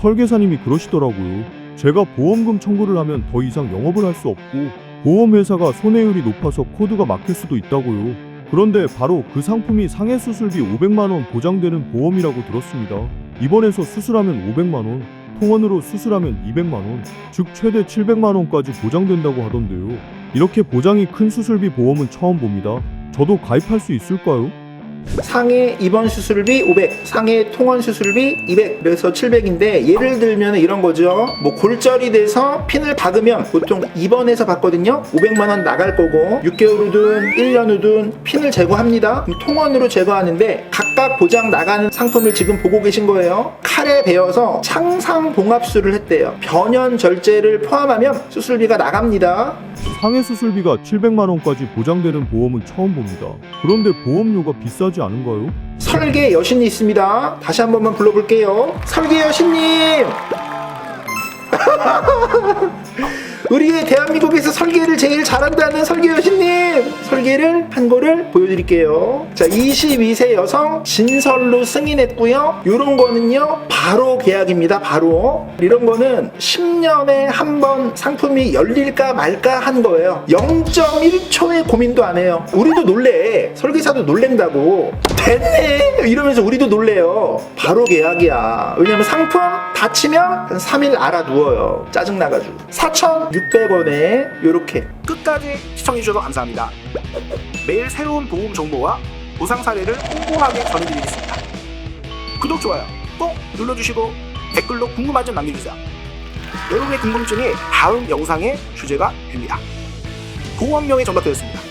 설계사님이 그러시더라고요. 제가 보험금 청구를 하면 더 이상 영업을 할 수 없고 보험회사가 손해율이 높아서 코드가 막힐 수도 있다고요. 그런데 바로 그 상품이 상해 수술비 500만 원 보장되는 보험이라고 들었습니다. 입원해서 수술하면 500만 원, 통원으로 수술하면 200만 원, 즉 최대 700만 원까지 보장된다고 하던데요. 이렇게 보장이 큰 수술비 보험은 처음 봅니다. 저도 가입할 수 있을까요? 상해 입원 수술비 500, 상해 통원 수술비 200, 그래서 700인데 예를 들면 이런 거죠. 뭐 골절이 돼서 핀을 박으면 보통 입원해서 받거든요. 500만 원 나갈 거고 6개월 후든 1년 후든 핀을 제거합니다. 통원으로 제거하는데 각각 보장 나가는 상품을 지금 보고 계신 거예요. 칼에 베어서 창상 봉합술을 했대요. 변연 절제를 포함하면 수술비가 나갑니다. 상해 수술비가 700만 원까지 보장되는 보험은 처음 봅니다. 그런데 보험료가 비싸지 않은가요? 설계 여신이 있습니다. 다시 한 번만 불러볼게요. 설계 여신님! 우리의 대한민국에서 설계를 제일 잘한다는 설계 여신님! 설계를 한 거를 보여드릴게요. 자, 22세 여성 진설로 승인했고요. 요런 거는요, 바로 계약입니다. 바로. 이런 거는 10년에 한 번 상품이 열릴까 말까 한 거예요. 0.1초의 고민도 안 해요. 우리도 놀래. 설계사도 놀랜다고. 됐네! 이러면서 우리도 놀래요. 바로 계약이야. 왜냐면 상품 다치면 한 3일 알아두어요. 짜증나가지고. 4,600원에 요렇게. 끝까지 시청해주셔서 감사합니다. 매일 새로운 보험 정보와 보상 사례를 꼼꼼하게 전해드리겠습니다. 구독, 좋아요 꼭 눌러주시고 댓글로 궁금한 점 남겨주세요. 여러분의 궁금증이 다음 영상의 주제가 됩니다. 보험명이 정답되었습니다.